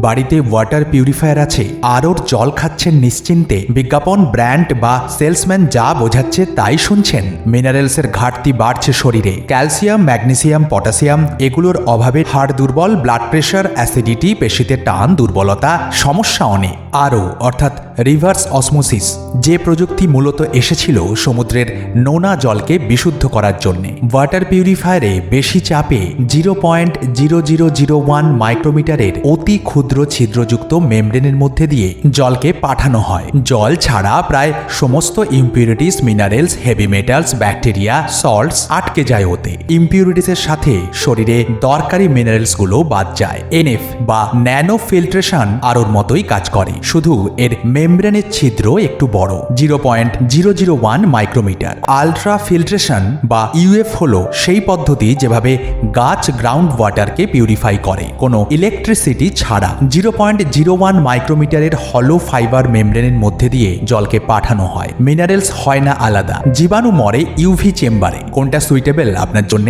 বাড়িতে water purifier আছে আরোর জল খাচ্ছেন নিশ্চিন্তে। বিজ্ঞাপন ব্র্যান্ড বা সেলসম্যান যা বোঝাচ্ছে তাই শুনছেন। মিনারেলসের ঘাটতি বাড়ছে শরীরে। ক্যালসিয়াম ম্যাগনেসিয়াম পটাশিয়াম এগুলোর অভাবে হাড় দুর্বল ব্লাড প্রেশার অ্যাসিডিটি পেশিতে টান, দুর্বলতা, সমস্যা অনেক। আরও, অর্থাৎ রিভার্স অসমোসিস, যে প্রযুক্তি মূলত এসেছিল সমুদ্রের নোনা জলকে বিশুদ্ধ করার জন্য। ওয়াটার পিউরিফায়ারে বেশি চাপে zero point zero zero zero one মাইক্রোমিটারের অতি ক্ষুদ্র ছিদ্রযুক্ত মেমব্রেনের মধ্যে দিয়ে জলকে পাঠানো হয়। জল ছাড়া প্রায় সমস্ত impurities, minerals, heavy metals, bacteria, salts আটকে যায় ওতে। ইম্পিউরিটিসের সাথে শরীরে দরকারি মিনারেলসগুলো বাদ যায়। এনএফ বা ন্যানো ফিল্ট্রেশন আরোর মতোই কাজ করে। শুধু এর মেমব্রেনের ছিদ্র একটু বড়, zero point zero zero one micrometer. Ultra filtration বা ইউএফ হলো সেই পদ্ধতি যেভাবে গাছ গ্রাউন্ড ওয়াটারকে পিউরিফাই করে। কোনো ইলেকট্রিসিটি ছাড়া জিরো পয়েন্ট জিরো ওয়ান মাইক্রোমিটারের হলো ফাইবার মেমব্রেনের মধ্যে দিয়ে জলকে পাঠানো হয়। মিনারেলস হয় না আলাদা, জীবাণু মরে ইউভি চেম্বারে। কোনটা সুইটেবল আপনার জন্য?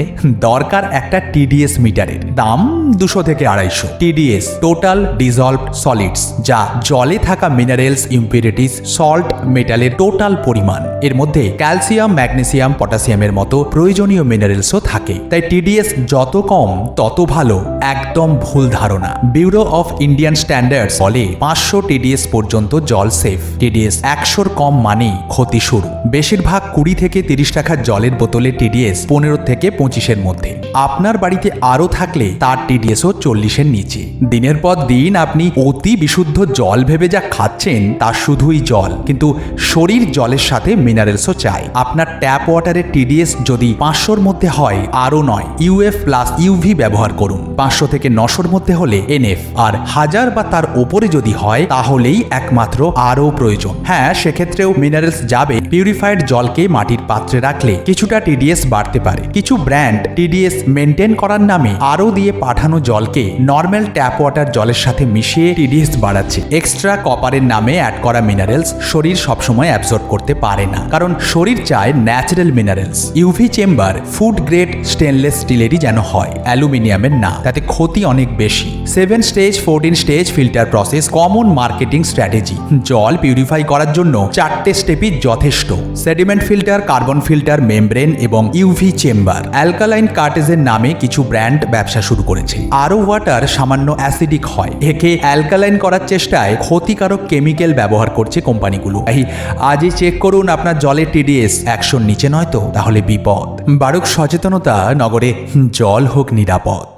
দরকার একটা টিডিএস মিটারের। দাম দুশো থেকে আড়াইশো। টিডিএস টোটাল ডিজলভড সলিডস যা জলে থাকা মিনারেলস ইম্পিউরিটিস সল্ট মেটালের টোটাল পরিমাণ। এর মধ্যে ক্যালসিয়াম ম্যাগনেসিয়াম পটাশিয়ামের মতো প্রয়োজনীয় মিনারেলসও থাকে। তাই টিডিএস যত কম, তত ভালো। একদম ভুল ধারণা। ব্যুরো অফ ইন্ডিয়ান স্ট্যান্ডার্ডস বলে পাঁচশো টিডিএস পর্যন্ত জল সেফ টিডিএস একশোর কম মানেই ক্ষতি শুরু। বেশিরভাগ কুড়ি থেকে তিরিশ টাকার জলের বোতলে টিডিএস পনেরো থেকে পঁচিশের মধ্যে। আপনার বাড়িতে আরও থাকলে তার টিডিএসও চল্লিশের নিচে। দিনের পর দিন আপনি অতি বিশুদ্ধ জল ভেবে যা খাচ্ছেন তা শুধুই জল, কিন্তু শরীর জলের সাথে মিনারেলসও চাই। আপনার ট্যাপ ওয়াটারের টিডিএস যদি পাঁচশোর মধ্যে হয়, আরও নয়। ইউএফ প্লাস ইউভি ব্যবহার করুন। পাঁচশো থেকে নশোর মধ্যে হলে এনএফ আর হাজার বা তার ওপরে যদি হয়, তাহলেই একমাত্র আরও প্রয়োজন। হ্যাঁ সেক্ষেত্রেও মিনারেলস যাবে। পিউরিফাইড জলকে মাটির পাত্রে রাখলে কিছুটা টিডিএস বাড়তে পারে। কিছু ব্র্যান্ড টিডিএস মেনটেন করার নামে আরও দিয়ে পাঠানো জলকে নর্মাল ট্যাপ ওয়াটার জলের সাথে মিশিয়ে টিডিএস বাড়াচ্ছে। এক্সট্রা কপারের নামে অ্যাড করা মিনারেলস শরীর সবসময় অ্যাবজর্ব করতে পারে না। কারণ শরীর চায় natural minerals UV chamber food grade stainless স্টিলেরই যেন হয়, অ্যালুমিনিয়ামের না। তাতে ক্ষতি অনেক বেশি। Seven stage fourteen stage filter process common marketing strategy জল পিউরিফাই করার জন্য চারটে স্টেপই যথেষ্ট। Sediment filter carbon filter membrane এবং ইউভি চেম্বার অ্যালকালাইন কার্টেজের নামে কিছু ব্র্যান্ড ব্যবসা শুরু করেছে। আরও ওয়াটার সামান্য অ্যাসিডিক হয়। একে অ্যালকালাইন করার চেষ্টায় ক্ষতিকারক কেমিক্যাল ব্যবহার করছে কোম্পানিগুলো। এই, আজই চেক করুন আপনার জলের টিডিএস একশোর নিচে নয় তো? তাহলে বিপদ। বারুক সচেতনতা নগরে জল হোক নিরাপদ।